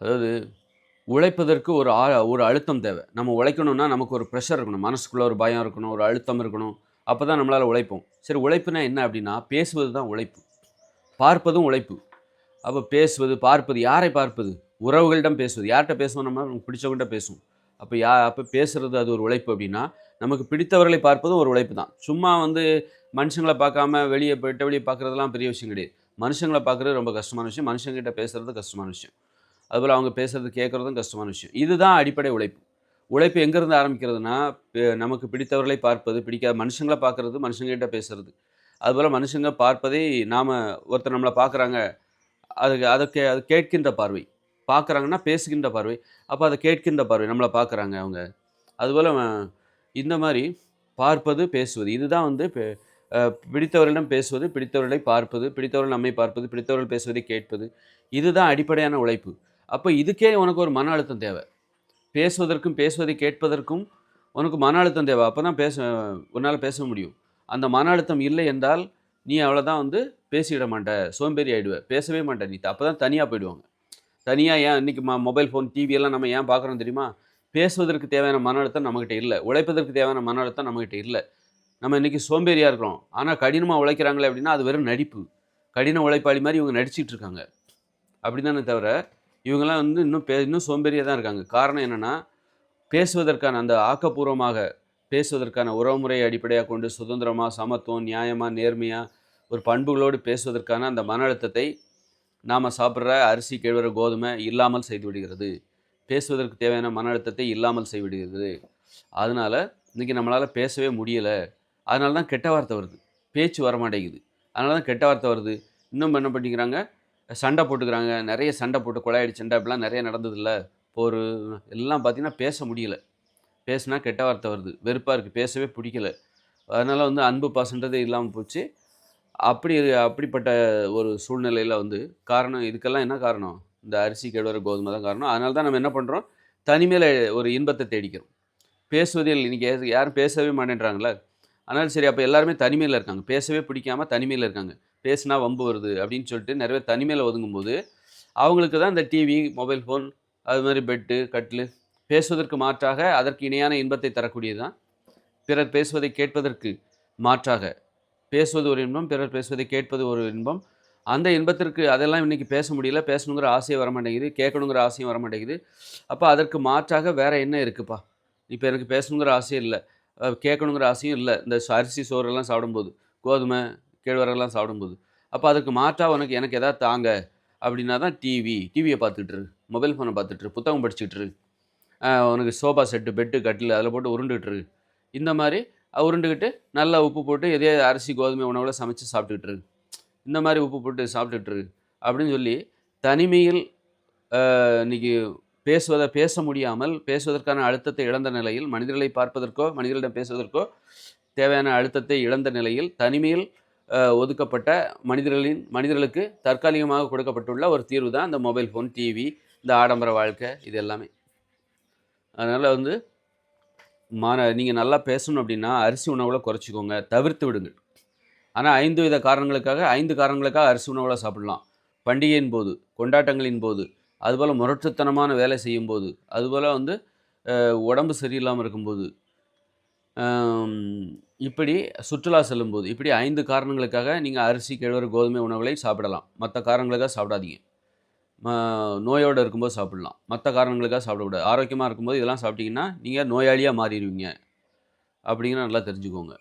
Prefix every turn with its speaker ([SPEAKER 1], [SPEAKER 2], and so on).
[SPEAKER 1] அதாவது உழைப்பதற்கு ஒரு ஆ ஒரு அழுத்தம் தேவை. நம்ம உழைக்கணும்னா நமக்கு ஒரு ப்ரெஷர் இருக்கணும். மனசுக்குள்ளே ஒரு பயம் இருக்கணும் ஒரு அழுத்தம் இருக்கணும். அப்போ தான் நம்மளால் உழைப்போம். சரி உழைப்புனா என்ன அப்படின்னா பேசுவது தான் உழைப்பு. பார்ப்பதும் உழைப்பு. அப்போ பேசுவது பார்ப்பது யாரை பார்ப்பது? உறவுகளிடம் பேசுவது. யார்கிட்ட பேசுவோம் நம்ம? நமக்கு பிடிச்சவங்கள்ட்ட பேசுவோம். அப்போ யா அப்போ பேசுகிறது அது ஒரு உழைப்பு அப்படின்னா நமக்கு பிடித்தவர்களை பார்ப்பதும் ஒரு உழைப்பு தான். சும்மா வந்து மனுஷங்களை பார்க்காம வெளியே போயிட்ட வெளியே பார்க்குறதுலாம் பெரிய விஷயம் கிடையாது. மனுஷங்களை பார்க்குறது ரொம்ப கஷ்டமான விஷயம். மனுஷங்கிட்ட பேசுறது கஷ்டமான விஷயம். அதுபோல் அவங்க பேசுகிறது கேட்குறதும் கஷ்டமான விஷயம். இதுதான் அடிப்படை உழைப்பு. உழைப்பு எங்கேருந்து ஆரம்பிக்கிறதுனா நமக்கு பிடித்தவர்களை பார்ப்பது பிடிக்காத மனுஷங்களை பார்க்குறது மனுஷங்கிட்ட பேசுறது. அதுபோல் மனுஷங்க பார்ப்பதை நாம் ஒருத்தர் நம்மளை பார்க்குறாங்க அதுக்கு அதை கே அது கேட்கின்ற பார்வை. பார்க்குறாங்கன்னா பேசுகின்ற பார்வை. அப்போ அதை கேட்கின்ற பார்வை நம்மளை பார்க்குறாங்க அவங்க. அதுபோல் இந்த மாதிரி பார்ப்பது பேசுவது. இதுதான் வந்து பிடித்தவர்களிடம் பேசுவது பிடித்தவர்களை பார்ப்பது பிடித்தவர்கள் நம்மை பார்ப்பது பிடித்தவர்கள் பேசுவதை கேட்பது. இதுதான் அடிப்படையான உழைப்பு. அப்போ இதுக்கே உனக்கு ஒரு மன அழுத்தம் தேவை. பேசுவதற்கும் பேசுவதை கேட்பதற்கும் உனக்கு மன அழுத்தம் தேவை. அப்போ தான் பேச உன்னால் பேச முடியும். அந்த மன அழுத்தம் இல்லை என்றால் நீ அவ்வளோதான் வந்து பேசிவிட மாட்ட சோம்பேறி ஆயிடுவ. பேசவே மாட்ட நீ. அப்போ தான் தனியாக போயிடுவாங்க. தனியாக ஏன் இன்றைக்கி மா மொபைல் ஃபோன் டிவியெல்லாம் நம்ம ஏன் பார்க்குறோம் தெரியுமா? பேசுவதற்கு தேவையான மன அழுத்தம் நம்மகிட்ட இல்லை. உழைப்பதற்கு தேவையான மன அழுத்தம் நம்மகிட்ட இல்லை. நம்ம இன்றைக்கி சோம்பேறியாக இருக்கிறோம். ஆனால் கடினமாக உழைக்கிறாங்களே அப்படின்னா அது வெறும் நடிப்பு. கடின உழைப்பாளி மாதிரி இவங்க நடிச்சிட்ருக்காங்க அப்படி தானே தவிர இவங்கெல்லாம் வந்து இன்னும் பே இன்னும் சோம்பேறியாக தான் இருக்காங்க. காரணம் என்னென்னா பேசுவதற்கான அந்த ஆக்கப்பூர்வமாக பேசுவதற்கான உறவுமுறையை அடிப்படையாக கொண்டு சுதந்திரமாக சமத்துவம் நியாயமாக நேர்மையாக ஒரு பண்புகளோடு பேசுவதற்கான அந்த மன அழுத்தத்தை நாம் சாப்பிட்ற அரிசி கேழ்வர கோதுமை இல்லாமல் செய்து விடுகிறது. பேசுவதற்கு தேவையான மன அழுத்தத்தை இல்லாமல் செய்விடுகிறது அதனால் இன்றைக்கி நம்மளால் பேசவே முடியலை. அதனால தான் கெட்ட வார்த்தை வருது. பேச்சு வர மாட்டேங்குது அதனால தான் கெட்ட வார்த்தை வருது. இன்னும் என்ன பண்ணிக்கிறாங்க? சண்டை போட்டுக்கிறாங்க. நிறைய சண்டை போட்டு கொலையாடி சண்டை அப்படிலாம் நிறைய நடந்ததில்ல. போர் எல்லாம் பார்த்திங்கன்னா பேச முடியல. பேசுனா கெட்ட வார்த்தை வருது. வெறுப்பாக இருக்குது பேசவே பிடிக்கல. அதனால் வந்து அன்பு பாசன்றதே இல்லாமல் போச்சு. அப்படி அப்படிப்பட்ட ஒரு சூழ்நிலையில் வந்து காரணம் இதுக்கெல்லாம் என்ன காரணம்? இந்த அரிசி கெடுவர கோதுமை தான் காரணம். அதனால தான் நம்ம என்ன பண்ணுறோம் தனிமையில் ஒரு இன்பத்தை தேடிக்கிறோம். பேசுவதில் இன்றைக்கி யாரும் பேசவே மாட்டேன்றாங்களே. அதனால் சரி அப்போ எல்லாருமே தனிமையில் இருக்காங்க. பேசவே பிடிக்காம தனிமையில் இருக்காங்க. பேசினா வம்பு வருது அப்படின்னு சொல்லிட்டு நிறைய பேர் தனிமையில் ஒதுங்கும்போது அவங்களுக்கு தான் இந்த டிவி மொபைல் ஃபோன் அது மாதிரி பெட்டு கட்டில் பேசுவதற்கு மாற்றாக அதற்கு இணையான இன்பத்தை தரக்கூடியது தான். பிறர் பேசுவதை கேட்பதற்கு மாற்றாக பேசுவது ஒரு இன்பம் பிறர் பேசுவதை கேட்பது ஒரு இன்பம். அந்த இன்பத்திற்கு அதெல்லாம் இன்றைக்கி பேச முடியல. பேசணுங்கிற ஆசையும் வர மாட்டேங்குது கேட்கணுங்கிற ஆசையும் வர மாட்டேங்குது அப்போ அதற்கு மாற்றாக வேறு என்ன இருக்குப்பா? இப்போ எனக்கு பேசணுங்கிற ஆசையும் இல்லை. கேட்கணுங்கிற ஆசையும் இல்லை. இந்த அரிசி சோறெல்லாம் சாப்பிடும்போது கோதுமை கேழ்வரகுலாம் சாப்பிடும்போது. அப்போ அதுக்கு மாற்றாக உனக்கு எனக்கு எதாவது தாங்க. அப்படின்னா தான் டிவி டிவியை பார்த்துட்டு இரு. மொபைல் ஃபோனை பார்த்துட்டு இரு. புத்தகம் படிச்சுட்டுரு உனக்கு சோஃபா செட்டு பெட்டு கட்டில் அதில் போட்டு உருண்டுட்டு இந்த மாதிரி உருண்டுக்கிட்டு நல்லா உப்பு போட்டு எதே அரிசி கோதுமை உணவில் சமைச்சு சாப்பிட்டுட்டு இந்த மாதிரி உப்பு போட்டு சாப்பிட்டுட்டு அப்படின்னு சொல்லி தனிமையில் இன்னைக்கு பேசுவதை பேச முடியாமல் பேசுவதற்கான அழுத்தத்தை இழந்த நிலையில் மனிதர்களை பார்ப்பதற்கோ மனிதர்களிடம் பேசுவதற்கோ தேவையான அழுத்தத்தை இழந்த நிலையில் தனிமையில் ஒதுக்கப்பட்ட மனிதர்களின் மனிதர்களுக்கு தற்காலிகமாக கொடுக்கப்பட்டுள்ள ஒரு தீர்வு தான் இந்த மொபைல் ஃபோன் டிவி இந்த ஆடம்பர வாழ்க்கை இது எல்லாமே. அதனால் வந்து மான நீங்கள் நல்லா பேசணும் அப்படின்னா அரிசி உணவுல குறைச்சிக்கோங்க. தவிர்த்து விடுங்கள். ஆனால் ஐந்து வித காரணங்களுக்காக ஐந்து காரணங்களுக்காக அரிசி உணவுல சாப்பிடலாம். பண்டிகையின் போது கொண்டாட்டங்களின் போது அதுபோல் முரட்டுத்தனமான வேலை செய்யும்போது அதுபோல் வந்து உடம்பு சரியில்லாமல் இருக்கும்போது இப்படி சுற்றுலா செல்லும்போது இப்படி ஐந்து காரணங்களுக்காக நீங்கள் அரிசி கிழவர் கோதுமை உணவுகளை சாப்பிடலாம். மற்ற காரணங்களுக்காக சாப்பிடாதீங்க. ம- நோயோடு இருக்கும்போது சாப்பிடலாம். மற்ற காரணங்களுக்காக சாப்பிடக்கூடாது. ஆரோக்கியமாக இருக்கும்போது இதெல்லாம் சாப்பிட்டிங்கன்னா நீங்கள் நோயாளியாக மாறிடுவீங்க. அப்படிங்கிற நல்லா தெரிஞ்சுக்கோங்க.